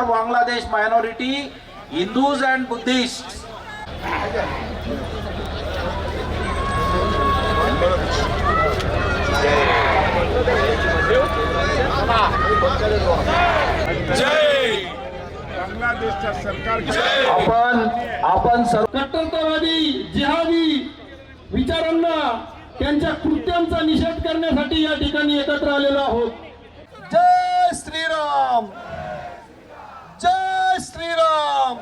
for Bangladesh minority, Hindus and Buddhists. बांगलादेशच्या सरकारच्या आपण आपण सर्व कट्टरतावादी जिहादी विचारांना त्यांच्या कृत्यांचा निषेध करण्यासाठी या ठिकाणी एकत्र आलेलो आहोत जय श्रीराम श्रीराम।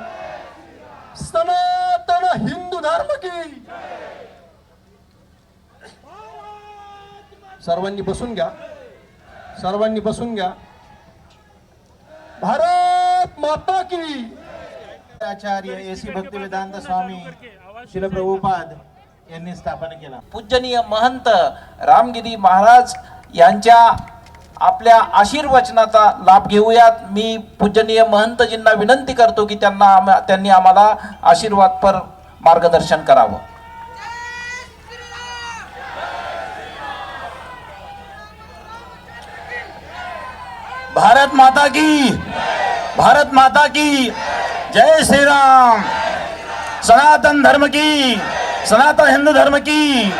सनातन हिंदू धर्म की। सर्वांनी बसून घ्या. सर्वांनी बसून घ्या. भारत माता की। आचार्य एसी भक्ती वेदांत स्वामी शिल प्रभुपाद यांनी स्थापन केला. पूजनीय महंत रामगिरी महाराज यांच्या आपल्या आशीर्वचनाचा लाभ घेऊयात. मी पूजनीय महंतजींना विनंती करतो की त्यांना आम- त्यांनी आम्हाला आशीर्वादपर मार्गदर्शन करावं. भारत माता की भारत माता की जय श्री राम सनातन धर्म की सनातन हिंदू धर्म की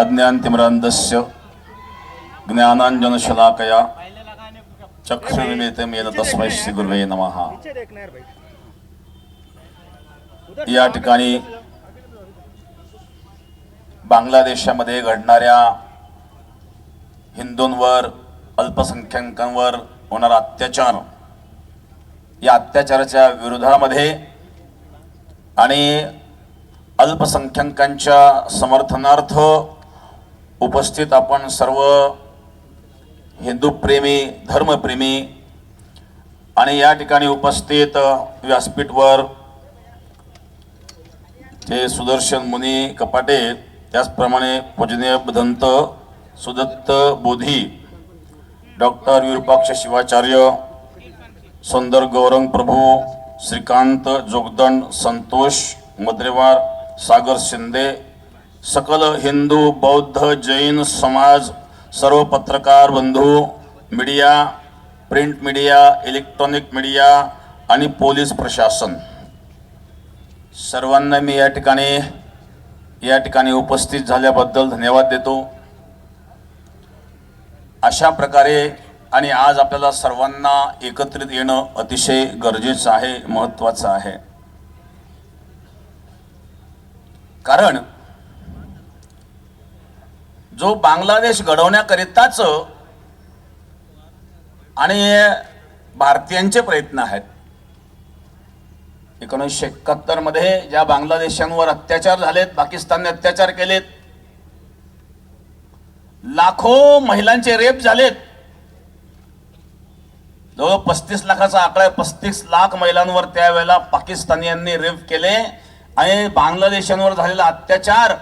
अज्ञानतिमरान्धस्य ज्ञानाञ्जनशलाकया चक्षुर्मिलितं येन तस्मै श्री गुरुवे नमः। या ठिकाणी बांगलादेशामध्ये घडणाऱ्या हिंदूंवर अल्पसंख्याकांवर होणारा अत्याचार या अत्याचाराच्या विरोधामध्ये आणि अल्पसंख्याकांच्या समर्थनार्थ उपस्थित आपण सर्व हिंदूप्रेमी धर्मप्रेमी आणि या ठिकाणी उपस्थित व्यासपीठवर ते सुदर्शन मुनी कपाटे त्याचप्रमाणे पूजनीय बदंत सुदत्त बोधी डॉक्टर विरूपाक्ष शिवाचार्य सुंदर गौरंग प्रभू श्रीकांत जोगदंड संतोष मद्रेवार सागर शिंदे सकल हिंदू बौद्ध जैन समाज सर्व पत्रकार बंधू media print media electronic media आणि पोलीस प्रशासन. सर्वांना मी या ठिकाणी या ठिकाणी उपस्थित झाल्याबद्दल धन्यवाद देतो. अशा प्रकारे आणि आज आपल्याला सर्वांना एकत्रित येणं अतिशय गरजेचं आहे महत्त्वाचं आहे. कारण जो बांगलादेश घडवण्याकरिताच आणि भारतीयांचे प्रयत्न आहेत. एकोणीसशे एकाहत्तरमध्ये ज्या बांगलादेशांवर अत्याचार झालेत पाकिस्तानने अत्याचार केलेत लाखो महिलांचे रेप झालेत. जवळ पस्तीस लाखाचा आकडा आहे. पस्तीस लाख महिलांवर त्यावेळेला पाकिस्तानियांनी रेप केले आणि बांगलादेशांवर झालेला अत्याचार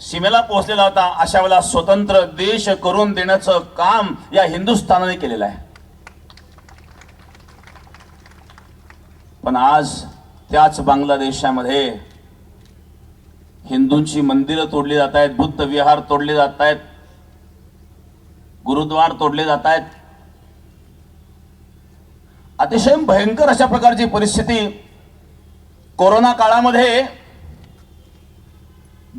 सीमेला पोहोचलेला होता. अशा वेळेला स्वतंत्र देश करून देण्याचं काम या हिंदुस्थानाने केलेलं आहे. पण आज त्याच बांगलादेशामध्ये हिंदूंची मंदिरं तोडली जात आहेत बुद्ध विहार तोडले जात आहेत गुरुद्वार तोडले जात आहेत. अतिशय भयंकर अशा प्रकारची परिस्थिती कोरोना काळामध्ये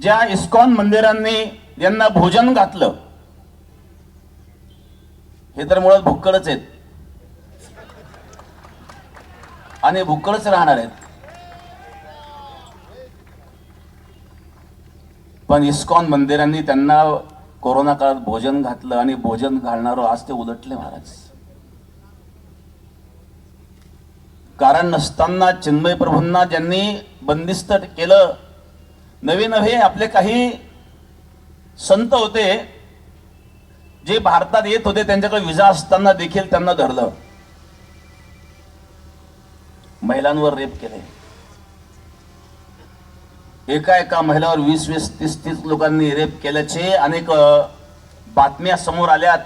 ज्या इस्कॉन मंदिरांनी यांना भोजन घातलं हे तर मुळात भुक्कडच आहेत. आणि भुक्कडच राहणार आहेत. पण इस्कॉन मंदिरांनी त्यांना कोरोना काळात भोजन घातलं आणि भोजन घालणारं आज ते उलटले महाराज. कारण नसताना चिन्मय प्रभूंना ज्यांनी बंदिस्त केलं नवे नवे आपले काही संत होते जे भारतात येत होते त्यांच्याकडे विजा असताना देखील त्यांना धरलं. महिलांवर रेप केले. एका एका महिलावर वीस वीस तीस तीस लोकांनी रेप केल्याचे अनेक बातम्या समोर आल्यात.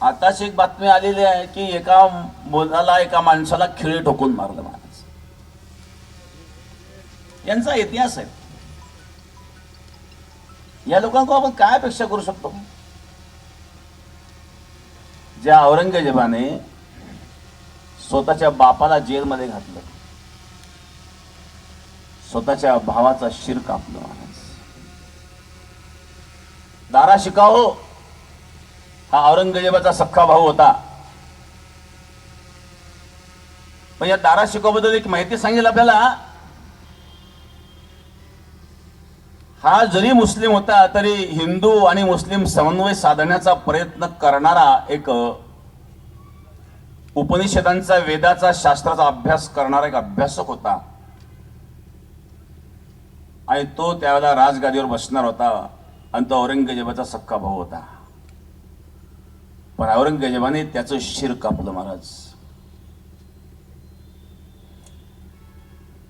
आताच एक बातमी आलेली आहे की एका मुलाला एका माणसाला खिळे ठोकून मारलं. यांचा इतिहास आहे. या लोकांकडून आपण काय अपेक्षा करू शकतो? ज्या औरंगजेबाने स्वतःच्या बापाला जेलमध्ये घातलं. स्वतःच्या भावाचा शिर कापलं महाराज दारा शिकाहो हा औरंगजेबाचा सख्खा भाऊ होता. पण या दारा शिकाबद्दल एक माहिती सांगेल आपल्याला. हा जरी मुस्लिम होता तरी हिंदू आणि मुस्लिम समन्वय साधण्याचा प्रयत्न करणारा एक उपनिषदांचा वेदाचा शास्त्राचा अभ्यास करणारा एक अभ्यासक होता. आणि तो त्यावेळेला राजगादीवर बसणार होता आणि तो औरंगजेबाचा सक्का भाऊ होता. पण औरंगजेबाने त्याचं शिर कापलं महाराज.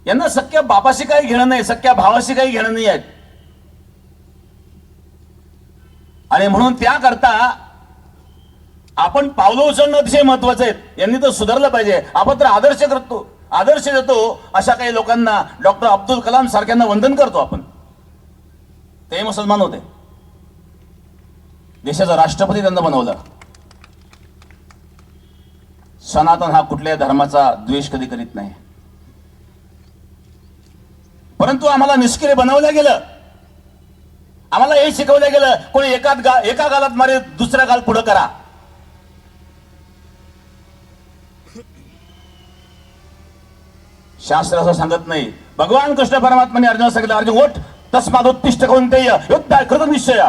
यांना सख्या बापाशी काही घेणं नाही सख्या भावाशी काही घेणं नाही आहेत. आणि म्हणून त्याकरता आपण पावलं उचलणं अतिशय महत्वाचं आहे यांनी तर सुधारलं पाहिजे. आपण तर आदर्श करतो आदर्श देतो अशा काही लोकांना डॉक्टर अब्दुल कलाम सारख्यांना वंदन करतो आपण. ते मुसलमान होते. देशाचा राष्ट्रपती त्यांना बनवलं. सनातन हा कुठल्याही धर्माचा द्वेष कधी करीत नाही. परंतु आम्हाला निष्क्रिय बनवलं गेलं. आम्हाला हे शिकवलं गेलं कोणी एकात गा एका गालात मारे दुसऱ्या गाल पुढं करा. शास्त्र असं सांगत नाही. भगवान कृष्ण परमात्माने अर्जुन सांगितलं अर्जुन ओठ तस्माद उत्तिष्ठ कोणते युद्ध कृत निश्चय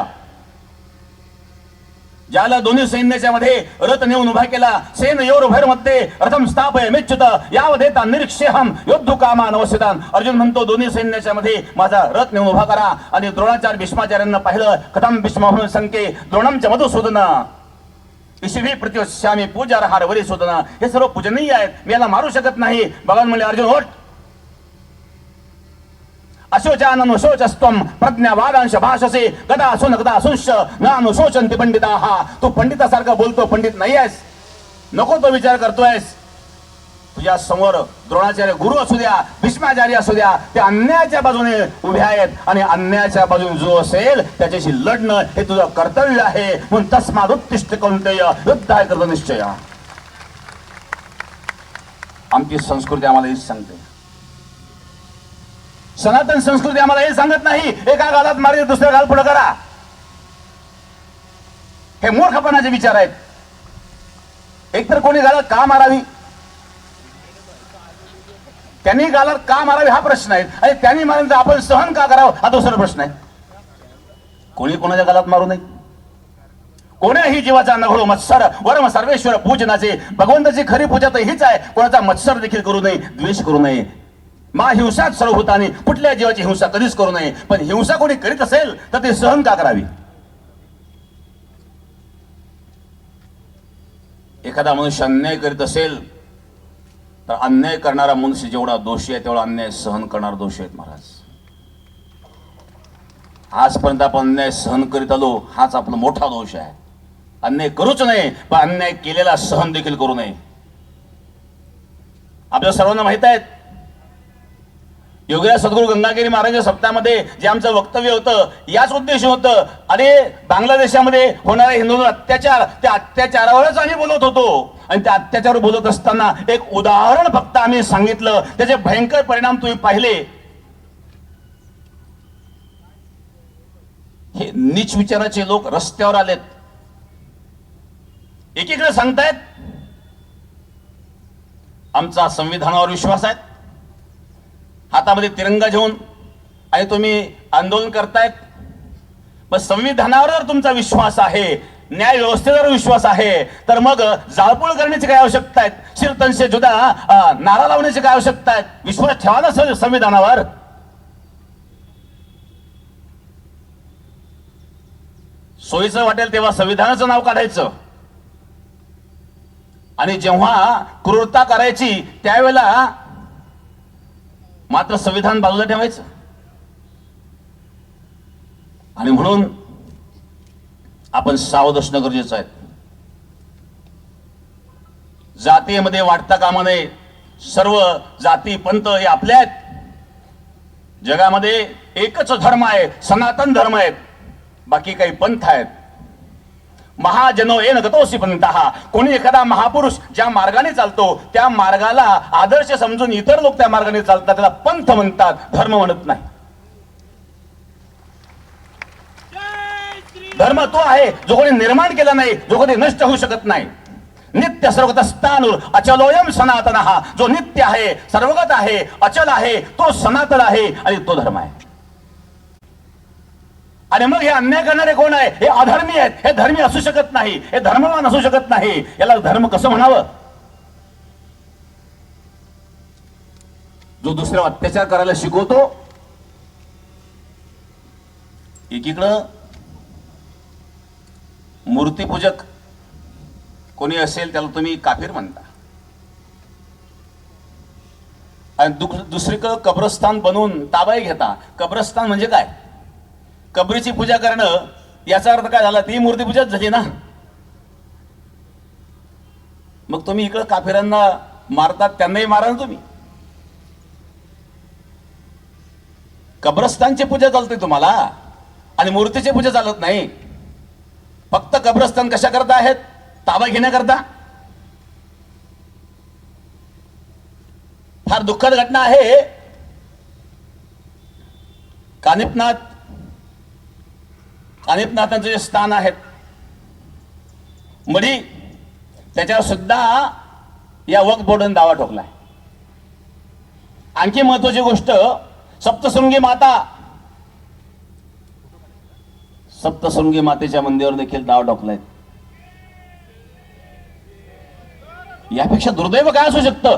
ज्याला दोन्ही सैन्याच्या मध्ये रथ नेऊन उभा केला सेन योर भैरमध्ये रथम स्थापय मिच्छुत यावदेता निरीक्षेहम योद्धू कामा नवसितान अर्जुन म्हणतो दोन्ही सैन्याच्या मध्ये माझा रथ नेऊन उभा करा. आणि द्रोणाचार्य भीष्माचार्यांना पाहिलं कथम भीष्म म्हणून संके द्रोणमच मधुसूदन ईशिवी प्रतिवश्यामी पूजा हार वरी शोधना हे सर्व पूजनीय आहेत मी याला मारू शकत नाही. भगवान म्हणले अर्जुन ओट अशोचाननु शोचस्त्वम प्रज्ञावादांश भाषसे गदा असून गदा असूंश नानु शोचंती पंडिता हा तू पंडितासारखा बोलतो पंडित नाही आहेस नको तो विचार करतोयस। तुझ्या समोर द्रोणाचार्य गुरु असू द्या भीष्माचार्य असू द्या ते अन्यायाच्या बाजूने उभे आहेत आणि अन्यायाच्या बाजूने जो असेल त्याच्याशी लढणं हे तुझं कर्तव्य आहे. म्हणून तस्माद उत्तिष्ठ कोणतेय युद्ध आहे करतो निश्चय. आमची संस्कृती आम्हाला हेच सांगते. सनातन संस्कृती आम्हाला हे सांगत नाही. एका गालात मारी दुसऱ्या गाल पुढे करा. हे मूर्खपणाचे विचार आहेत. एकतर कोणी गालात का मारावी? त्यांनी गालात का मारावी हा प्रश्न आहे. आणि त्यांनी मारून आपण सहन का करावं हा दुसरा प्रश्न आहे. कोणी कोणाच्या गालात मारू नये? कोण्याही जीवाचा नघळू मत्सर वरम सर्वेश्वर पूजनाचे भगवंताची खरी पूजा तर हीच आहे. कोणाचा मत्सर देखील करू नये द्वेष करू नये. मा हिंसाच सर्व होताने कुठल्या जीवाची हिंसा कधीच करू नये. पण हिंसा कोणी करीत असेल तर ते सहन का करावी? एखादा मनुष्य अन्याय करीत असेल तर अन्याय करणारा मनुष्य जेवढा दोषी आहे तेवढा अन्याय सहन करणारा दोषी आहेत महाराज. आजपर्यंत आपण अन्याय सहन करीत आलो हाच आपला मोठा दोष आहे. अन्याय करूच नये पण अन्याय केलेला सहन देखील करू नये. आपल्या सर्वांना माहीत आहेत योगीराज सद्गुरू गंगागिरी महाराजांच्या सप्ताहामध्ये जे आमचं वक्तव्य होतं याच उद्देश होतं. अरे बांगलादेशामध्ये होणारे हिंदूंवर अत्याचार त्या अत्याचारावरच आम्ही बोलत होतो. आणि त्या अत्याचार बोलत असताना एक उदाहरण फक्त आम्ही सांगितलं. त्याचे भयंकर परिणाम तुम्ही पाहिले. हे नीच विचाराचे लोक रस्त्यावर आलेत. एकीकडे सांगतायत आमचा संविधानावर विश्वास आहे. हातामध्ये तिरंगा घेऊन आणि तुम्ही आंदोलन करतायत? मग संविधानावर जर तुमचा विश्वास आहे न्याय व्यवस्थेवर विश्वास आहे तर मग जाळपोळ करण्याची काय आवश्यकता आहे? शिरतनशे जुदा नारा लावण्याची काय आवश्यकता आहे? विश्वास ठेवा ना संविधानावर. सोयीचं वाटेल तेव्हा संविधानाचं नाव काढायचं. आणि जेव्हा क्रूरता करायची त्यावेळेला मात्र संविधान बाजूला ठेवायचं. आणि म्हणून आपण सावध असणं गरजेचं आहे. जातीमध्ये वाटता कामा नये. सर्व जाती पंत हे आपल्या आहेत. जगामध्ये एकच धर्म आहे सनातन धर्म आहेत. बाकी काही पंथ आहेत. महाजनो येन गतोसी पंथ कोणी एखादा महापुरुष ज्या मार्गाने चालतो त्या मार्गाला आदर्श समजून इतर लोक त्या मार्गाने चालतात त्याला पंथ म्हणतात धर्म म्हणत नाही. धर्म तो आहे जो कोणी निर्माण केला नाही जो कधी नष्ट होऊ शकत नाही. नित्य सर्वगत स्थानूर अचलोयम सनातन. हा जो नित्य आहे सर्वगत आहे अचल आहे तो सनातन आहे आणि तो धर्म आहे. आणि मग हे अन्याय करणारे कोण आहे? हे अधर्मी आहेत. हे धर्मी असू शकत नाही. हे धर्मवान असू शकत नाही. याला धर्म कसं म्हणावं? जो दुसरा अत्याचार करायला शिकवतो एकीकडं मूर्तीपूजक कोणी असेल त्याला तुम्ही काफीर म्हणता. आणि दुसरीकडं कब्रस्तान बनवून ताबाई घेता. कब्रस्तान म्हणजे काय? कबरीची पूजा करणं याचा अर्थ काय झाला ती मूर्तीपूजाच झाली ना. मग तुम्ही इकडं काफिरांना मारतात त्यांनाही मारा ना तुम्ही. कब्रस्तानची पूजा चालते तुम्हाला आणि मूर्तीची पूजा चालत नाही. फक्त कब्रस्तान कशा करता आहेत? ताबा घेण्याकरता. फार दुःखद घटना आहे. कानिपनाथ कानिपनाथांचे जे स्थान आहेत. मडी त्याच्यावर सुद्धा या वक बोर्डन दावा ठोकलाय. आणखी महत्वाची गोष्ट सप्तशृंगी माता. सप्तशृंगी मातेच्या मंदिरावर देखील दाव ठोकलाय. यापेक्षा दुर्दैव काय असू शकतं?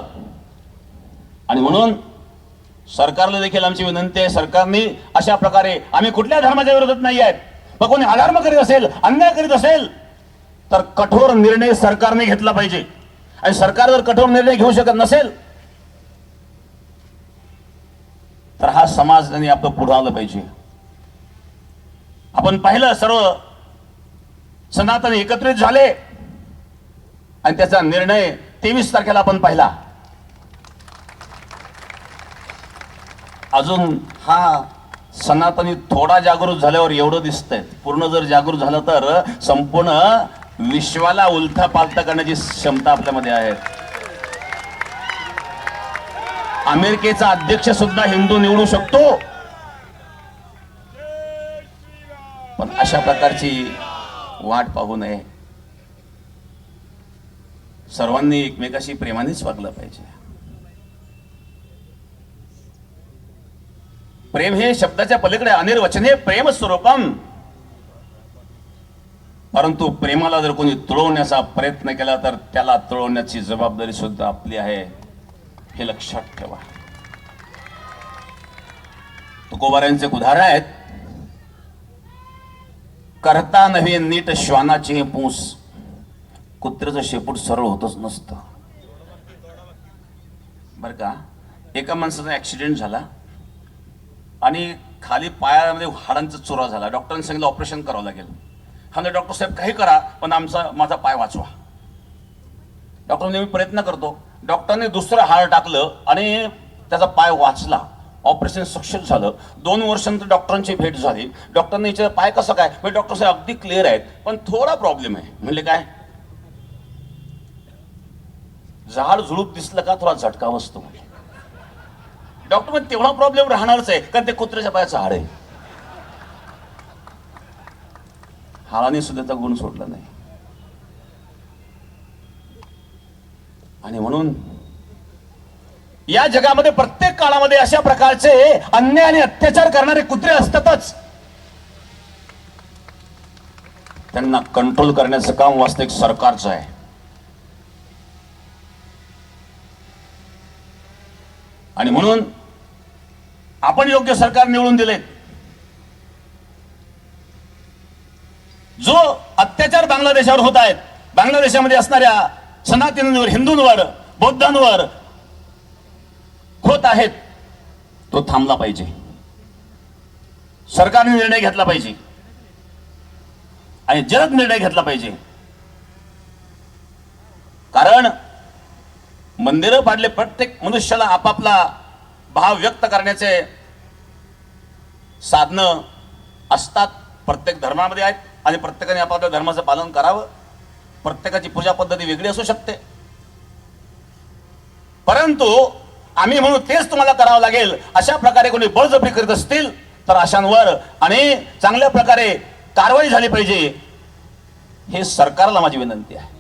आणि म्हणून सरकारला देखील आमची विनंती आहे सरकारने अशा प्रकारे आम्ही कुठल्या धर्माच्या विरोधात नाही आहेत. मग कोणी अधर्म करीत असेल अन्याय करीत असेल तर कठोर निर्णय सरकारने घेतला पाहिजे. आणि सरकार जर कठोर निर्णय घेऊ शकत नसेल तर हा समाज त्यांनी आपलं पुढं आलं पाहिजे. आपण पाहिलं सर्व सनातन एकत्रित झाले आणि त्याचा निर्णय तेवीस तारखेला आपण पाहिला. अजून हा सनातनी थोडा जागृत झाल्यावर एवढं दिसतंय. पूर्ण जर जागृत झालं तर संपूर्ण विश्वाला उलथा पालथा करण्याची क्षमता आपल्यामध्ये आहे. अमेरिकेचा अध्यक्ष सुद्धा हिंदू निवडू शकतो. पण अशा प्रकारची वाट पाहू नये. सर्वांनी एकमेकाशी प्रेमानेच वागलं पाहिजे. प्रेम हे शब्दाच्या पलीकडे अनिर्वचने प्रेम स्वरूपम. परंतु प्रेमाला जर कोणी तुळवण्याचा प्रयत्न केला तर त्याला तुळवण्याची जबाबदारी सुद्धा आपली आहे. हे लक्षात ठेवा. तुकोबाऱ्यांचे उदाहरण आहेत. करता नव्हे नीट श्वानाचे पूस. कुत्र्याचं शेपूट सरळ होतच नसतं. बर का? एका माणसाचा ऍक्सिडेंट झाला. आणि खाली पायामध्ये हाडांचा चोरा झाला. डॉक्टरांनी सांगितलं ऑपरेशन करावं लागेल. हा डॉक्टर साहेब काही करा पण आमचा माझा पाय वाचवा. डॉक्टर नेहमी प्रयत्न करतो. डॉक्टरने दुसरं हाड टाकलं आणि त्याचा पाय वाचला. ऑपरेशन सक्सेस झालं. दोन वर्षांनंतर डॉक्टरांची भेट झाली. डॉक्टरने विचारलं पाय कसं काय? म्हणजे डॉक्टर साहेब अगदी क्लिअर आहेत पण थोडा प्रॉब्लेम आहे. म्हणले काय? झाड झुळूप दिसलं का? थोडा झटका बसतो. म्हणजे डॉक्टर म्हणजे तेवढा प्रॉब्लेम राहणारच आहे कारण ते कुत्र्याच्या पायाचं हाड आहे. हाडाने सुद्धा त्याचा गुण सोडला नाही. आणि म्हणून या जगामध्ये प्रत्येक काळामध्ये अशा प्रकारचे अन्याय आणि अत्याचार करणारे कुत्रे असतातच. त्यांना कंट्रोल करण्याचं काम वास्तविक सरकारचं आहे आणि म्हणून आपण योग्य सरकार निवडून दिले. जो अत्याचार बांगलादेशावर होत आहेत बांगलादेशामध्ये असणाऱ्या सनातनींवर हिंदूंवर बौद्धांवर होत आहेत तो थांबला पाहिजे. सरकारने निर्णय घेतला पाहिजे. आणि जलद निर्णय घेतला पाहिजे. कारण मंदिरं पाडले प्रत्येक मनुष्याला आपापला भाव व्यक्त करण्याचे साधनं असतात. प्रत्येक धर्मामध्ये आहेत आणि प्रत्येकाने आपापल्या धर्माचं पालन करावं. प्रत्येकाची पूजा पद्धती वेगळी असू शकते. परंतु आम्ही म्हणून तेच तुम्हाला करावं लागेल. अशा प्रकारे कोणी बळजबरी करीत असतील तर अशांवर आणि चांगल्या प्रकारे कारवाई झाली पाहिजे. हे सरकारला माझी विनंती आहे.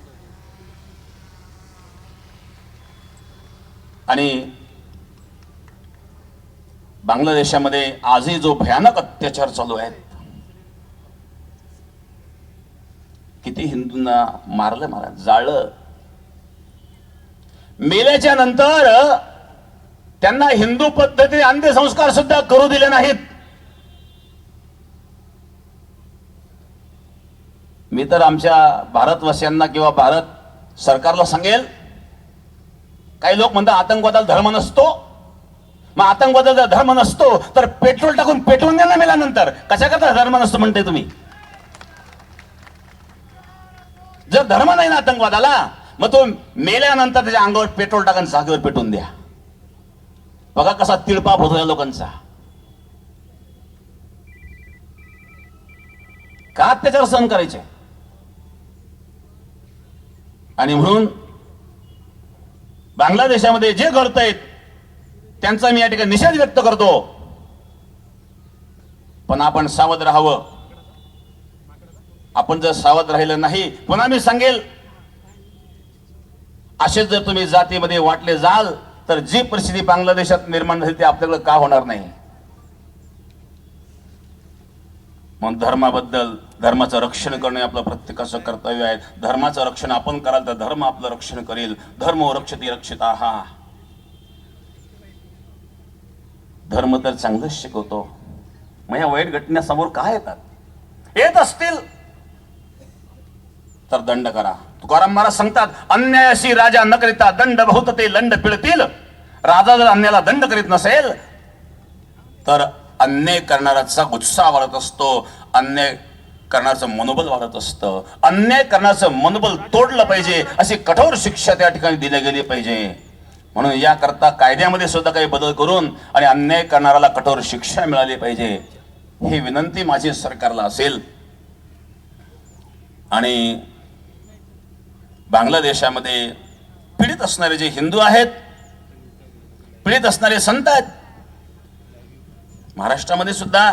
आणि बांगलादेशामध्ये आजही जो भयानक अत्याचार चालू आहेत किती हिंदूंना मारलं मारा जाळलं. मेल्याच्या नंतर त्यांना हिंदू पद्धतीने अंत्यसंस्कार सुद्धा करू दिले नाहीत. मी तर आमच्या भारतवासियांना किंवा भारत सरकारला सांगेल काही लोक म्हणतात आतंकवादाला धर्म नसतो. मग आतंकवादाचा धर्म नसतो तर पेट्रोल टाकून पेटवून द्या ना मेल्यानंतर कशा करता धर्म नसतो म्हणते तुम्ही? जर धर्म नाही ना आतंकवादाला मग तो मेल्यानंतर त्याच्या अंगावर पेट्रोल टाकून जागेवर पेटवून द्या. बघा कसा तिळपाप होतो या लोकांचा. का अत्याचार सहन करायचे? आणि म्हणून बांगलादेशामध्ये जे घडतंय त्यांचा मी या ठिकाणी निषेध व्यक्त करतो. पण आपण सावध राहावं. आपण जर सावध राहिलं नाही पुन्हा मी सांगेल असेच जर तुम्ही जातीमध्ये वाटले जाल तर जी परिस्थिती बांगलादेशात निर्माण झाली ती आपल्याकडे का होणार नाही? मग धर्माबद्दल धर्माचं रक्षण करणे आपलं प्रत्येकाचं कर्तव्य आहे. धर्माचं रक्षण आपण कराल तर धर्म आपलं रक्षण करेल. धर्म रक्षती रक्षित आहा. धर्म तर चांगलंच शिकवतो. मग या वाईट घटनेसमोर काय येतात? येत असतील. तर दंड करा. तुकाराम महाराज सांगतात अन्यायाशी राजा न करिता दंड बहुत ते लंड पिळतील. राजा जर अन्याला दंड करीत नसेल तर अन्याय करणाऱ्याचा उत्साह वाढत असतो. अन्याय करण्याचं मनोबल वाढत असतं. अन्याय करण्याचं मनोबल तोडलं पाहिजे. अशी कठोर शिक्षा त्या ठिकाणी दिली गेली पाहिजे. म्हणून याकरता कायद्यामध्ये सुद्धा काही बदल करून आणि अन्याय करणाऱ्याला कठोर शिक्षा मिळाली पाहिजे. ही विनंती माझी सरकारला असेल. आणि बांगलादेशामध्ये पीडित असणारे जे हिंदू आहेत पीडित असणारे संत आहेत महाराष्ट्रामध्ये सुद्धा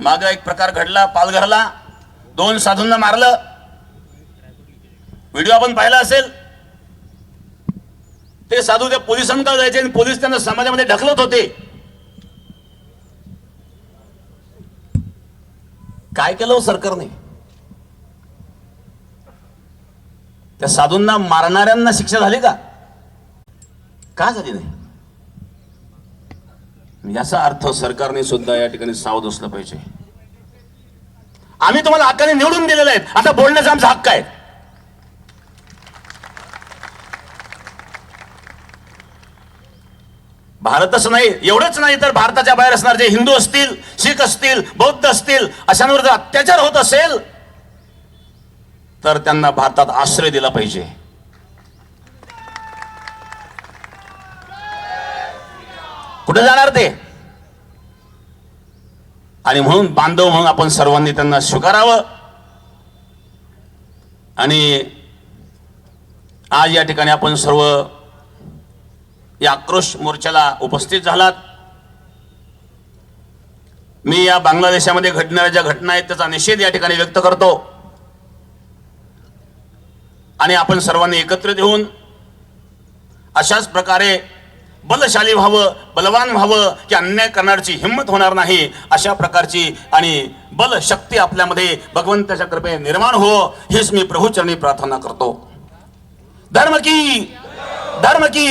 माग एक प्रकार घडला पालघरला दोन साधूंना मारलं. व्हिडिओ आपण पाहिला असेल. ते साधू त्या पोलिसांकडे जायचे आणि पोलीस त्यांना समाजामध्ये ढकलत होते. काय केलं हो सरकारने? त्या साधूंना मारणाऱ्यांना शिक्षा झाली का? का झाली नाही? म्हणजे याचा अर्थ सरकारने सुद्धा या ठिकाणी सावध असलं पाहिजे. आम्ही तुम्हाला हक्काने निवडून दिलेले आहेत. आता बोलण्याचा आमचा हक्क आहे. भारतच नाही एवढंच नाही तर भारताच्या बाहेर असणार जे हिंदू असतील शीख असतील बौद्ध असतील अशांवर जर अत्याचार होत असेल तर त्यांना भारतात आश्रय दिला पाहिजे. कुठे जाणार ते? आणि म्हणून बांधव म्हणून आपण सर्वांनी त्यांना स्वीकारावं. आणि आज या ठिकाणी आपण सर्व या आक्रोश मोर्चाला उपस्थित झालात. मी या बांगलादेशामध्ये घडणाऱ्या ज्या घटना आहेत त्याचा निषेध या ठिकाणी व्यक्त करतो. आणि आपण सर्वांनी एकत्रित येऊन अशाच प्रकारे बलशाली व्हावं बलवान व्हावं की अन्याय करण्याची हिंमत होणार नाही अशा प्रकारची आणि बल शक्ती आपल्यामध्ये भगवंताच्या कृपे निर्माण हो हेच मी प्रभूचरणी प्रार्थना करतो. धर्म की धर्म की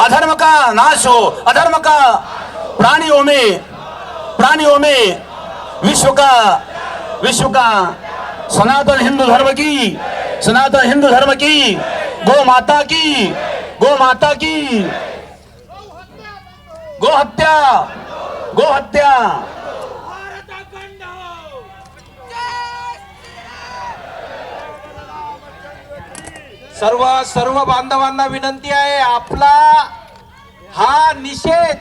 अधर्म का नाश हो अधर्म का प्राणियों में प्राणियों में विश्व का विश्व का सनातन हिंदू धर्म की सनातन हिंदू धर्म की गो माता की गो माता की गो हत्या गो हत्या सर्व सर्व बांधवांना विनंती आहे आपला हा निषेध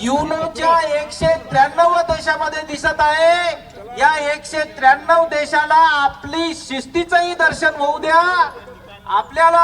युनोच्या एकशे त्र्याण्णव देशामध्ये दिसत आहे. या एकशे त्र्याण्णव देशाला आपली शिस्तीचंही दर्शन होऊ द्या. आपल्याला